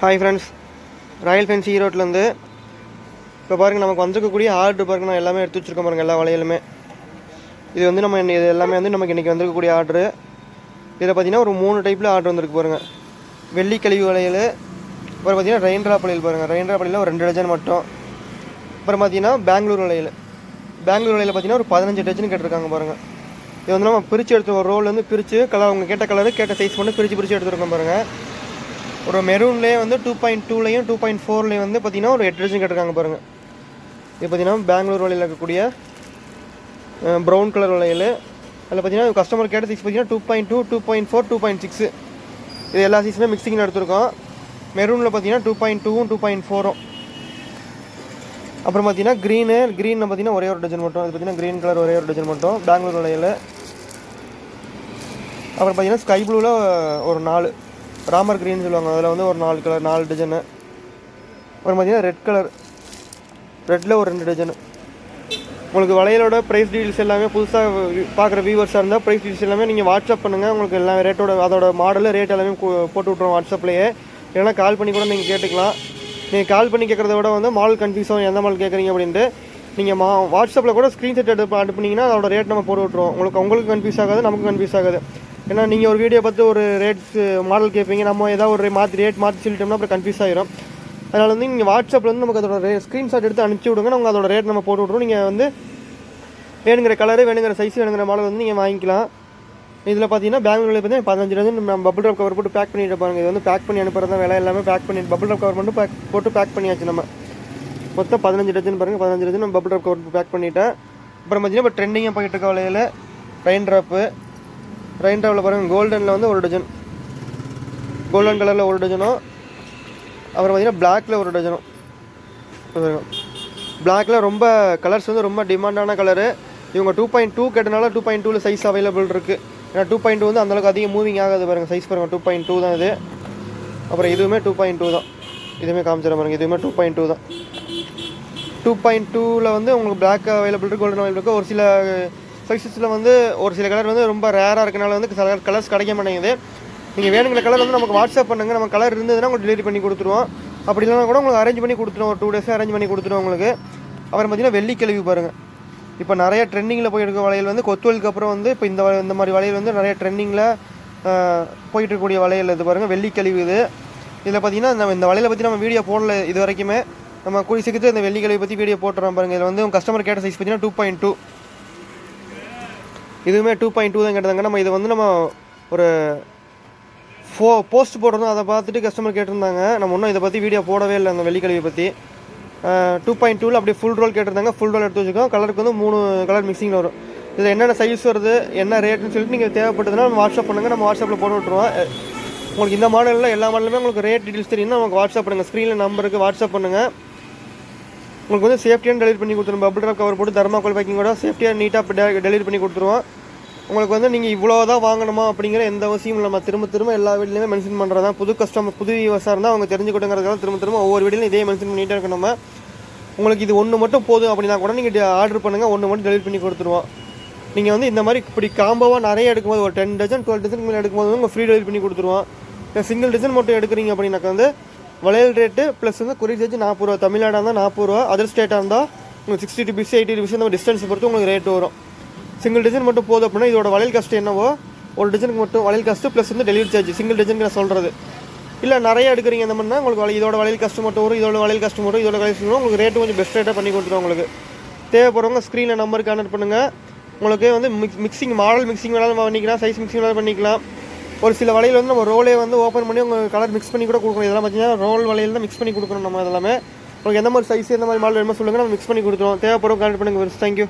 Hi friends Royal fence ஈரோட்லேருந்து இப்போ பாருங்கள் நமக்கு வந்திருக்கக்கூடிய ஆர்டர் பாருங்கள் நான் எல்லாமே எடுத்து வச்சுருக்கோம் பாருங்கள் எல்லா வலையிலுமே இது வந்து நம்ம இது எல்லாமே வந்து நமக்கு இன்றைக்கி வந்திருக்கக்கூடிய ஆர்டரு இதில் பார்த்தீங்கன்னா ஒரு மூணு டைப்பில் ஆர்டர் வந்திருக்கு பாருங்கள் வெள்ளி கழிவு வளையல் அப்புறம் பார்த்தீங்கன்னா ரெயின்ட்ரா பள்ளியில் பாருங்கள் ரெயின்ட்ரா ட்ராப் ஒரு ரெண்டு டஜன் மட்டும். அப்புறம் பார்த்தீங்கன்னா பெங்களூர் வலையில் பெங்களூர் வலையில் பார்த்தீங்கன்னா ஒரு பதினஞ்சு டஜன் கேட்டிருக்காங்க பாருங்கள் இது வந்து நம்ம பிரித்து எடுத்து ஒரு ரோல் வந்து பிரித்து கலர் அவங்க கேட்ட கலரு கேட்ட சைஸ் பண்ணி பிரித்து பிரித்து எடுத்துருக்கோம் பாருங்கள் ஒரு மெரூன்லேயே வந்து டூ பாயிண்ட் டூலையும் டூ பாயிண்ட் ஃபோர்லேயும் வந்து பார்த்தீங்கன்னா ஒரு எட்டு டஜன் கேட்டிருக்காங்க பாருங்கள் இது பார்த்தீங்கன்னா பெங்களூர் வழியில் இருக்கக்கூடிய ப்ரௌன் கலர் வளையல். அதில் பார்த்தீங்கன்னா கஸ்டமர் கேட்ட சைஸ் பார்த்தீங்கன்னா two point two two point four two point six இது எல்லா சைஸுமே மிக்சிங்கில் எடுத்திருக்கோம். மெரூனில் பார்த்தீங்கன்னா டூ பாயிண்ட் டூவும் டூ பாயிண்ட் ஃபோரும் அப்புறம் பார்த்தீங்கன்னா க்ரீனு க்ரீனில் பார்த்தீங்கன்னா ஒரே ஒரு டஜன் மட்டும். இது பார்த்தீங்கன்னா க்ரீன் கலர் ஒரே ஒரு டஜன் மட்டும். பெங்களூர் வளையல். அப்புறம் பார்த்தீங்கன்னா ஸ்கை ப்ளூவில் ஒரு நாலு. ராமர் க்ரீன் சொல்லுவாங்க. அதில் வந்து ஒரு நாலு கலர் நாலு டஜனு அப்புறம் பார்த்தீங்கன்னா ரெட் கலர் ரெட்டில் ஒரு ரெண்டு டஜனு உங்களுக்கு வளையலோட ப்ரைஸ் டீட்டெயில்ஸ் எல்லாமே புதுசாக பார்க்குற வியூவர்ஸாக இருந்தால் ப்ரைஸ் டீட்டெயில்ஸ் எல்லாமே நீங்கள் வாட்ஸ்அப் பண்ணுங்கள் உங்களுக்கு எல்லா ரேட்டோட அதோட மாடலு ரேட் எல்லாமே போட்டு விட்ருவோம் வாட்ஸ்அப்லேயே இல்லைனா கால் பண்ணி கூட நீங்கள் கேட்டுக்கலாம். நீங்கள் கால் பண்ணி கேட்குறத விட வந்து மாடல் கன்ஃபியூஸ் ஆகும் எந்த மாடல் கேட்குறீங்க அப்படின்ட்டு நீங்கள் மா வாட்ஸ்அப்பில் கூட ஸ்க்ரீன்ஷாட் எடுத்து அனுப்புனீங்கன்னா அதோட ரேட் நம்ம போட்டு விட்ருவோம் உங்களுக்கு உங்களுக்கு கன்ஃபியூஸ் ஆகாது நமக்கு கன்ஃபியூஸ் ஆகாது. ஏன்னா நீங்கள் ஒரு வீடியோ பார்த்து ஒரு ரேட்ஸ் மாடல் கேட்பீங்க நம்ம ஏதாவது ஒரு மாற்றி ரேட் மாற்றி சொல்லிட்டோம்னா அப்புறம் கன்ஃபியூஸ் ஆயிரும். அதனால் வந்து நீங்கள் வாட்ஸ்அப்பில் வந்து நமக்கு அதோட ரே ஸ்க்ரீன்ஷாட் எடுத்து அனுப்பிச்சி விடுங்க. நம்ம அதோட ரேட் நம்ம போட்டு விட்ருவோம் நீங்கள் வந்து வேணுங்கிற கலரு வேணுங்கிற சைஸ் வேணுங்கிற மாடல் வந்து நீங்கள் வாங்கிக்கலாம். இதில் பார்த்தீங்கன்னா பெங்களூரில் பார்த்தீங்கன்னா பதினஞ்சு டஜன் நம்ம பபுள் ட்ராப் கவர் போட்டு பேக் பண்ணிட்டு பாருங்க இது வந்து பேக் பண்ணி அனுப்புறது தான் வேலை எல்லாமே பேக் பண்ணி பபுள் ட்ராப் கவர் மட்டும் பேக் போட்டு பேக் பண்ணியாச்சு நம்ம. மொத்தம் பதினஞ்சு டஜன் பாருங்கள் பதினஞ்சு டஜன் நம்ம பபுள் ட்ராப் கவர் பேக் பண்ணிட்டேன். அப்புறம் பார்த்தீங்கன்னா இப்போ ட்ரெண்டிங்காக போயிட்டு இருக்க வலையில் ரெயின் ட்ராப்பு ரெயின் ட்ராப்பில் பாருங்கள் கோல்டனில் வந்து ஒரு டஜன் கோல்டன் கலரில் ஒரு டஜனும் அப்புறம் பார்த்தீங்கன்னா பிளாக்ல ஒரு டஜனும் பிளாக்ல ரொம்ப கலர்ஸ் வந்து ரொம்ப டிமாண்டான கலரு இவங்க டூ பாயிண்ட் டூ கேட்டனால டூ பாயிண்ட் டூவில் சைஸ் அவைலபிள் இருக்குது ஏன்னா டூ பாயிண்ட் டூ வந்து அந்தளவுக்கு அதிகம் மூவிங் ஆகாது பாருங்க. சைஸ் பாருங்க டூ பாயிண்ட் டூ தான் இது. அப்புறம் இதுவுமே டூ பாயிண்ட் டூ தான். இதுவுமே காமிச்சிட பாருங்க. இதுவுமே டூ பாயிண்ட் டூ தான். டூ பாயிண்ட் டூவில் வந்து உங்களுக்கு பிளாக் அவைலபிள் இருக்குது கோல்டன் அவைலபிள் இருக்குது ஒரு சில சைஸஸில் வந்து ஒரு சில கலர் வந்து ரொம்ப ரேராக இருக்கனால வந்து சில கலர்ஸ் கிடைக்க மாட்டேங்குது. நீங்கள் வேணுங்கிற கலர் வந்து நமக்கு வாட்ஸ்அப் பண்ணுங்கள் நம்ம கலர் இருந்ததுன்னா உங்களுக்கு டெலிவரி பண்ணி கொடுத்துருவோம். அப்படி இல்லைனா கூட உங்களுக்கு அரேஞ்ச் பண்ணி கொடுத்துருவோம். ஒரு டூ டேஸாக அரேஞ்ச் பண்ணி கொடுத்துருவோம் உங்களுக்கு. அப்புறம் பார்த்தீங்கன்னா வெள்ளிக்கிழவி பாருங்கள் இப்போ நிறைய ட்ரெண்டிங்கில் போயிட்டு இருக்க வளையல் வந்து கொத்துவலுக்கு அப்புறம் வந்து இப்போ இந்த வ- இந்த மாதிரி வளையல் வந்து நிறைய ட்ரெண்டிங்கில் போயிட்டு இருக்கக்கூடிய வளையல் இது பாருங்கள் வெள்ளிக்கழிவு இது. இதில் பார்த்தீங்கன்னா நம்ம இந்த வளையலை பற்றி நம்ம வீடியோ போடல இது வரைக்குமே. நம்ம கூடி சீக்கிரத்தில் இந்த வெள்ளி கழிவு பற்றி வீடியோ போட்டுறோம் பாருங்கள் இதில் வந்து கஸ்டமர் கேட்ட சைஸ் பார்த்தீங்கன்னா டூ பாயிண்ட் டூ இதுவுமே டூ பாயிண்ட் டூ தான் கேட்டாங்க நம்ம இது வந்து நம்ம ஒரு ஃபோ போஸ்ட் போடுறோம் அதை பார்த்துட்டு கஸ்டமர் கேட்டிருந்தாங்க. நம்ம இன்னும் இதை பற்றி வீடியோ போடவே இல்லை அந்த வெள்ளிக்கழிவை பற்றி டூ பாயிண்ட் டூவில் அப்படியே ஃபுல் ரோல் கேட்டிருந்தாங்க. ஃபுல் ரோல் எடுத்து வச்சுக்கோம் கலருக்கு வந்து மூணு கலர் மிக்சிங்கில் வரும். இதில் என்னென்ன சைஸ் வருது என்ன ரேட்டுன்னு சொல்லிட்டு நீங்கள் தேவைப்பட்டதுன்னா நம்ம வாட்ஸ்அப் பண்ணுங்கள் நம்ம வாட்ஸ்அப்பில் போட்டு விட்ருவோம் உங்களுக்கு இந்த மாடலில் எல்லா மாடலுமே உங்களுக்கு ரேட் டீட்டெயில்ஸ் தெரியும்னா நமக்கு வாட்ஸ்அப் பண்ணுங்கள் ஸ்க்ரீனில் நம்பருக்கு வாட்ஸ்அப் பண்ணுங்கள் உங்களுக்கு வந்து சேஃப்டியாக டெலிவரி பண்ணி கொடுத்துருவோம் பபுள் ட்ராப் கவர் போட்டு தர்மாக்கோல் பேக்கிங்கோட சேஃப்டியாக நீட்டாக டெலிவரி பண்ணி கொடுத்துருவோம். உங்களுக்கு வந்து நீங்கள் இவ்வளோ தான் வாங்கணுமா அப்படிங்கிற எந்த அவசியம் இல்லை. நம்ம திரும்ப திரும்ப எல்லா வீட்லையுமே மென்ஷன் பண்ணுறது தான் புது கஸ்டமர் புது விவசாயம் இருந்தால் அவங்க தெரிஞ்சுக்கிட்டுங்கிறதுக்காக திரும்ப திரும்ப ஒவ்வொரு வீடியோலையும் இதே மென்ஷன் பண்ணிகிட்டே இருக்கணும் உங்களுக்கு இது ஒன்று மட்டும் போதும் அப்படின்னா கூட நீங்கள் ஆர்டர் பண்ணுங்கள் ஒன்று மட்டும் டெலிவரி பண்ணி கொடுத்துருவோம். நீங்கள் வந்து இந்த மாதிரி இப்படி காம்போவாக நிறைய எடுக்கும்போது ஒரு டென் டஜன் டுவெல் டஜன் மேலே எடுக்கும்போது உங்கள் ஃப்ரீ டெலிவரி பண்ணி கொடுத்துருவோம். இல்லை சிங்கிள் டஜன் மட்டும் எடுக்கிறீங்க அப்படின்னாக்கா வந்து வளையல் ரேட்டு ப்ளஸ் வந்து குறி சார்ஜ் நாற்பது ரூபா. தமிழ்நாடாக இருந்தால் நாற்பது ரூபா. அதர் ஸ்டேட்டாக இருந்தால் உங்களுக்கு சிக்ஸ்டி ருபீஸ் எயிட்டி ருபீஸ் அந்த டிஸ்டன்ஸ் பொறுத்து உங்களுக்கு ரேட் வரும். சிங்கிள் டிசைன் மட்டும் போதும் அப்படின்னா இதோட வளையல் காஸ்ட் என்னவோ ஒரு டிசைனுக்கு மட்டும் வளையல் காஸ்ட்டு ப்ளஸ் வந்து டெலிவரி சார்ஜ் சிங்கிள் டஜன் நான் சொல்கிறது இல்லை நிறைய எடுக்கிறீங்க அந்த மாதிரினா உங்களுக்கு வளையல் இதோட வளையல் காஸ்ட் மட்டும் வரும் இதோட வளையல் காஸ்ட் வரும் இதோட வளையல் வரும். உங்களுக்கு ரேட்டு கொஞ்சம் பெஸ்ட் ரேட்டாக பண்ணி கொடுத்துருவோம் உங்களுக்கு. தேவைப்படுறவங்க ஸ்க்ரீனில் நம்பருக்கு கான்டக்ட் பண்ணுங்கள் உங்களுக்கு வந்து மிக்ஸ் மிக்சிங் மாடல் மிக்சிங் வேணாலும் பண்ணிக்கலாம் சைஸ் மிக்சிங் வேணாலும் பண்ணிக்கலாம். ஒரு சில வளையல் வந்து நம்ம ரோலே வந்து ஓப்பன் பண்ணி உங்கள் கலர் மிக்ஸ் பண்ணி கூட கொடுக்கணும். இதெல்லாம் பார்த்தீங்கன்னா ரோல் வளையல் தான் மிக்ஸ் பண்ணி கொடுக்கணும் நம்ம இதெல்லாமே. உங்களுக்கு எந்த மாதிரி சைஸ் எந்த மாதிரி மாடல் வேணுமோ சொல்லுங்கள் நம்ம மிக்ஸ் பண்ணி கொடுத்துருவோம். தேவைப்படும் கான்டக்ட் பண்ணுங்கள் தேங்க்யூ